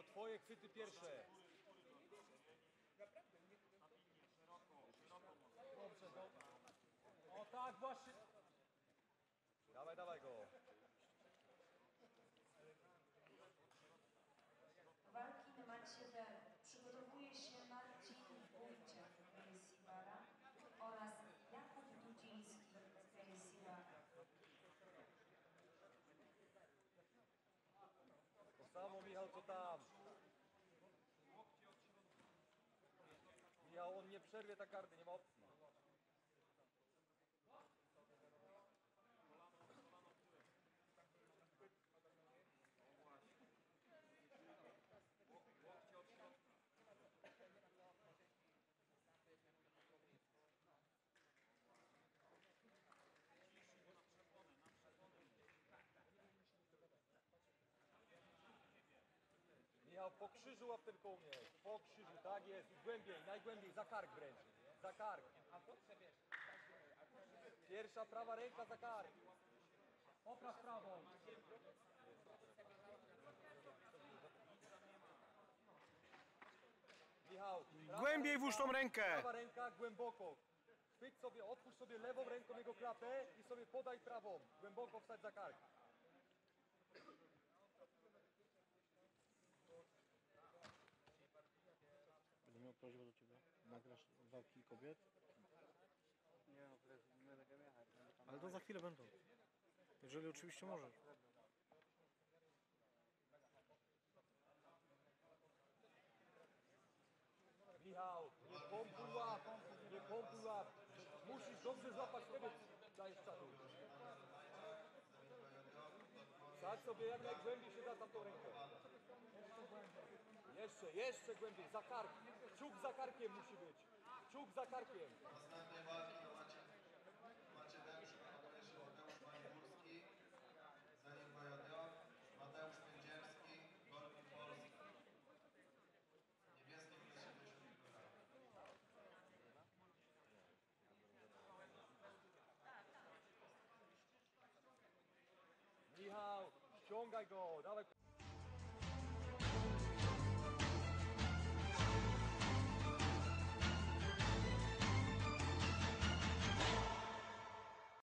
twoje chwyty pierwsze. Dobrze, dobrze. O tak właśnie. Dawaj, dawaj go. Co tam. On nie przerwie ta karty, nie ma opcji. Po krzyżu łap ten kołnierz. Po krzyżu, tak jest. I głębiej, najgłębiej, za kark wręcz. Za kark. Pierwsza prawa ręka za kark. Popraw prawą. Michał. prawa Głębiej włóż tą rękę. Prawa ręka głęboko. Chwyć sobie, otwórz sobie lewą ręką jego klatę i sobie podaj prawą. Głęboko wstać za kark. Prośbę do Ciebie. Nagrasz walki kobiet? Nie no, jechać. będę tam Ale to za chwilę będą. Jeżeli oczywiście możesz. Michał, nie pompuj łap, nie pompuj łap. Musisz dobrze złapać wtedy dajesz czadu. Sadź sobie jak najgłębiej się da tamtą rękę. Jeszcze, jeszcze głębiej, za kark. Ciuk za karkiem musi być. Ciuk za karkiem. Następnej walki macie, macie przygotowuje się Mateusz Paniewórski, za nim Wojodioch, Mateusz Pędzierski, Golfin Polski. Plus 70 kg. Michał, ściągaj go, dawaj